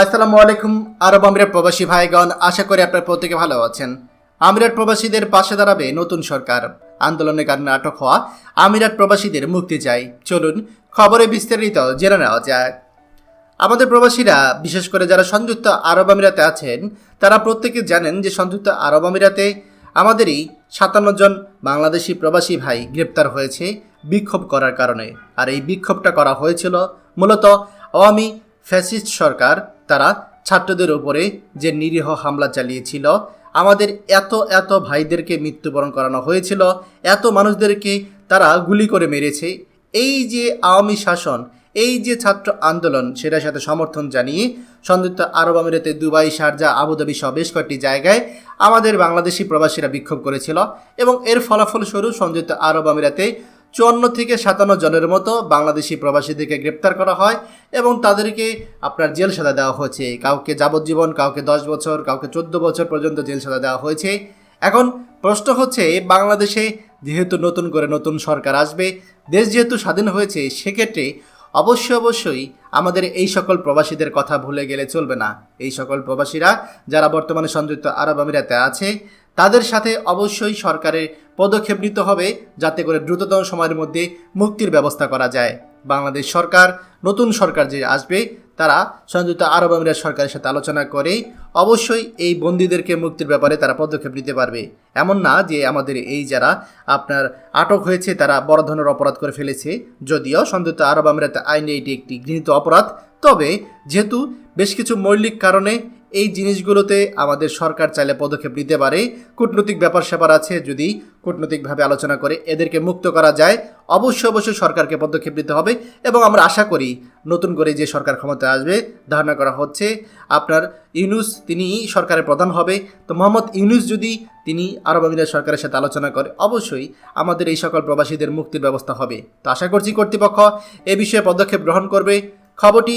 আসসালামু আলাইকুম, আরব আমিরাত প্রবাসী ভাইগণ, আশা করি আপনার প্রত্যেকে ভালো আছেন। আমিরাত প্রবাসীদের পাশে দাঁড়াবে নতুন সরকার। আন্দোলনের কারণে আটক হওয়া আমিরাত প্রবাসীদের মুক্তি চাই। চলুন খবরে বিস্তারিত জেনে নেওয়া যাক। আমাদের প্রবাসীরা, বিশেষ করে যারা সংযুক্ত আরব আমিরাতে আছেন, তারা প্রত্যেকে জানেন যে সংযুক্ত আরব আমিরাতে আমাদেরই সাতান্ন জন বাংলাদেশি প্রবাসী ভাই গ্রেপ্তার হয়েছে বিক্ষোভ করার কারণে। আর এই বিক্ষোভটা করা হয়েছিল মূলত আওয়ামী ফ্যাসিস্ট সরকার তারা ছাত্রদের উপরে যে নিরীহ হামলা চালিয়েছিল, আমাদের এত এত ভাইদেরকে মৃত্যুবরণ করানো হয়েছিল, এত মানুষদেরকে তারা গুলি করে মেরেছে। এই যে আওয়ামী শাসন, এই যে ছাত্র আন্দোলন, সেটার সাথে সমর্থন জানিয়ে সংযুক্ত আরব আমিরাতে দুবাই, শারজা, আবুধাবি সহ বেশ কয়েকটি জায়গায় আমাদের বাংলাদেশি প্রবাসীরা বিক্ষোভ করেছিল এবং এর ফলাফল স্বরূপ সংযুক্ত আরব আমিরাতে চুয়ান্ন থেকে সাতান্ন জনের মতো বাংলাদেশি প্রবাসীদেরকে গ্রেপ্তার করা হয় এবং তাদেরকে আপনার জেল সাজা দেওয়া হয়েছে। কাউকে যাবজ্জীবন, কাউকে দশ বছর, কাউকে চোদ্দ বছর পর্যন্ত জেল সাজা দেওয়া হয়েছে। এখন প্রশ্ন হচ্ছে, বাংলাদেশে যেহেতু নতুন করে নতুন সরকার আসবে, দেশ যেহেতু স্বাধীন হয়েছে, সেক্ষেত্রে অবশ্যই অবশ্যই আমাদের এই সকল প্রবাসীদের কথা ভুলে গেলে চলবে না। এই সকল প্রবাসীরা যারা বর্তমানে সংযুক্ত আরব আমিরাতে আছে তাদের সাথে অবশ্যই সরকারের পদক্ষেপ নিতে হবে যাতে করে দ্রুততম সময়ের মধ্যে মুক্তির ব্যবস্থা করা যায়। বাংলাদেশ সরকার, নতুন সরকার যে আসবে, তারা সংযুক্ত আরব আমিরাত সরকারের সাথে আলোচনা করে অবশ্যই এই বন্দীদেরকে মুক্তির ব্যাপারে তারা পদক্ষেপ নিতে পারবে। এমন না যে আমাদের এই যারা আপনার আটক হয়েছে, তারা বড় ধরনের অপরাধ করে ফেলেছে। যদিও সংযুক্ত আরব আমিরাত আইনে এটি একটি গৃহীত অপরাধ। তবে যেহেতু বেশ কিছু মৌলিক কারণে এই জিনিসগুলোতে আমাদের সরকার চাইলে পদক্ষেপ নিতে পারে। কূটনৈতিক ব্যাপার স্যাপার আছে, যদি কূটনৈতিকভাবে আলোচনা করে এদেরকে মুক্ত করা যায়, অবশ্যই অবশ্যই সরকারকে পদক্ষেপ নিতে হবে এবং আমরা আশা করি নতুন করে যে সরকার ক্ষমতায় আসবে, ধারণা করা হচ্ছে, আপনার ইউনুস তিনি সরকারের প্রধান হবে। তো মোহাম্মদ ইউনুস যদি তিনি আরব আমিরাত সরকারের সাথে আলোচনা করে, অবশ্যই আমাদের এই সকল প্রবাসীদের মুক্তির ব্যবস্থা হবে। তো আশা করছি কর্তৃপক্ষ এ বিষয়ে পদক্ষেপ গ্রহণ করবে। খবরটি